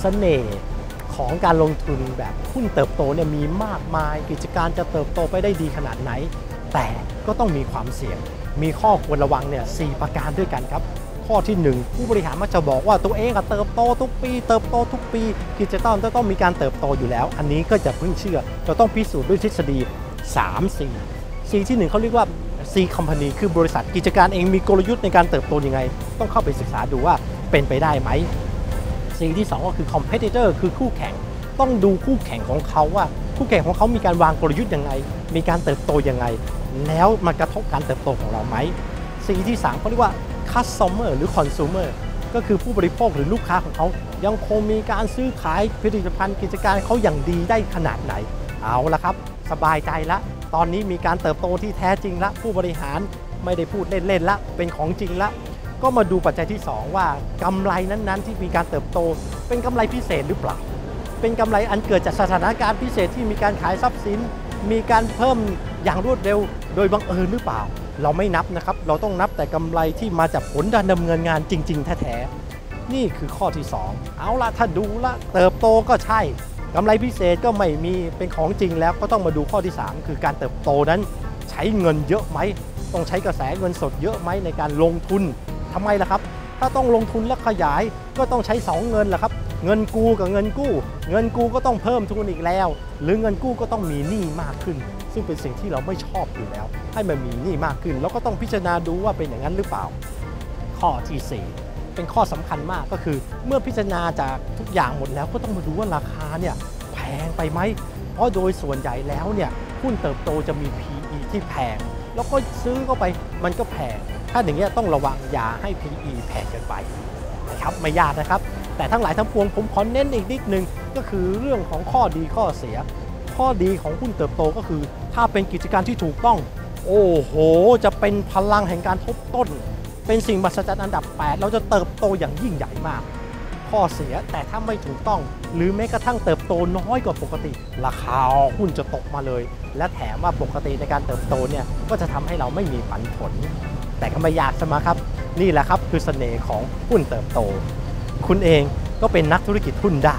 เสน่ห์ของการลงทุนแบบหุ้นเติบโตเนี่ยมีมากมาย กิจการจะเติบโตไปได้ดีขนาดไหน แต่ก็ต้องมีความเสี่ยง มีข้อควรระวังเนี่ยสประการด้วยกันครับ ข้อที่ 1 ผู้บริหารมักจะบอกว่าตัวเองอะเติบโตทุกปี เติบโตทุกปี กิจการจะต้องมีการเติบโตอยู่แล้ว อันนี้ก็จะเพิ่งเชื่อเราต้องพิสูจน์ด้วยทฤษฎี3 C C ที่ 1เขาเรียกว่า C Company คือบริษัทกิจการเองมีกลยุทธ์ในการเติบโตยังไง ต้องเข้าไปศึกษาดูว่าเป็นไปได้ไหม C ที่ 2 ก็คือ Competitor คือคู่แข่ง ต้องดูคู่แข่งของเขาว่า คู่แข่งของเขามีการวางกลยุทธ์ยังไง มีการเติบโตยังไง แล้วมันกระทบการเติบโตของเราไหม C ที่ 3 เขาเรียกว่า Customer หรือ Consumer ก็คือผู้บริโภคหรือลูกค้าของเขา ยังคงมีการซื้อขายผลิตภัณฑ์กิจการเขาอย่างดีได้ขนาดไหน เอาละครับ สบายใจละตอนนี้มีการเติบโตที่แท้จริงละผู้บริหารไม่ได้พูดเล่นๆละเป็นของจริงละ ก็มาดูปัจจัยที่ 2 ว่ากำไรนั้นๆ ที่มีการเติบโต เป็นกำไรพิเศษหรือเปล่า เป็นกำไรอันเกิดจากสถานการณ์พิเศษที่มีการขายทรัพย์สิน มีการเพิ่มอย่างรวดเร็ว โดยบังเอิญหรือเปล่า เราไม่นับนะครับ เราต้องนับแต่กำไรที่มาจากผลการดำเนินงานจริง ๆ แท้ๆนี่คือข้อที่ 2 เอาละถ้าดูละเติบโตก็ใช่กำไรพิเศษก็ไม่มีเป็นของจริงแล้วก็ต้องมาดูข้อที่ 3 คือการเติบโตนั้น ใช้เงินเยอะไหมต้องใช้กระแสเงินสดเยอะไหมในการลงทุน ทำไมล่ะครับ ถ้าต้องลงทุนและขยายก็ต้องใช้ 2 เงินแหละครับ เงินกู้กับเงินกู้ เงินกู้ก็ต้องเพิ่มทุนอีกแล้ว หรือเงินกู้ก็ต้องมีหนี้มากขึ้น ซึ่งเป็นสิ่งที่เราไม่ชอบอยู่แล้ว ให้มันมีหนี้มากขึ้น แล้วก็ต้องพิจารณาดูว่าเป็นอย่างนั้นหรือเปล่า ข้อที่4เป็นข้อสำคัญมากก็คือ เมื่อพิจารณาจากทุกอย่างหมดแล้วก็ต้องมาดูว่าราคาเนี่ยแพงไปไหม เพราะโดยส่วนใหญ่แล้วเนี่ยหุ้นเติบโตจะมี PE ที่แพง แล้วก็ซื้อเข้าไปมันก็แพง ถ้าอย่างเงี้ยต้องระวังอย่าให้ PE แพงเกินไปนะครับไม่ยากนะครับ แต่ทั้งหลายทั้งปวงผมขอเน้นอีกนิดนึงก็คือเรื่องของข้อดีข้อเสีย ข้อดีของหุ้นเติบโตก็คือ ถ้าเป็นกิจการที่ถูกต้อง โอ้โห จะเป็นพลังแห่งการทบต้น เป็นสิ่งมหัศจรรย์อันดับ 8 เราจะเติบโตอย่างยิ่งใหญ่มากข้อเสียแต่ถ้าไม่ถูกต้อง หรือแม้กระทั่งเติบโตน้อยกว่าปกติ ราคาหุ้นจะตกมาเลย และแถมว่าปกติในการเติบโตเนี่ยก็จะทำให้เราไม่มีปันผล แต่ก็ไม่ยากใช่ไหมครับ นี่แหละครับคือเสน่ห์ของหุ้นเติบโต คุณเองก็เป็นนักธุรกิจหุ้นได้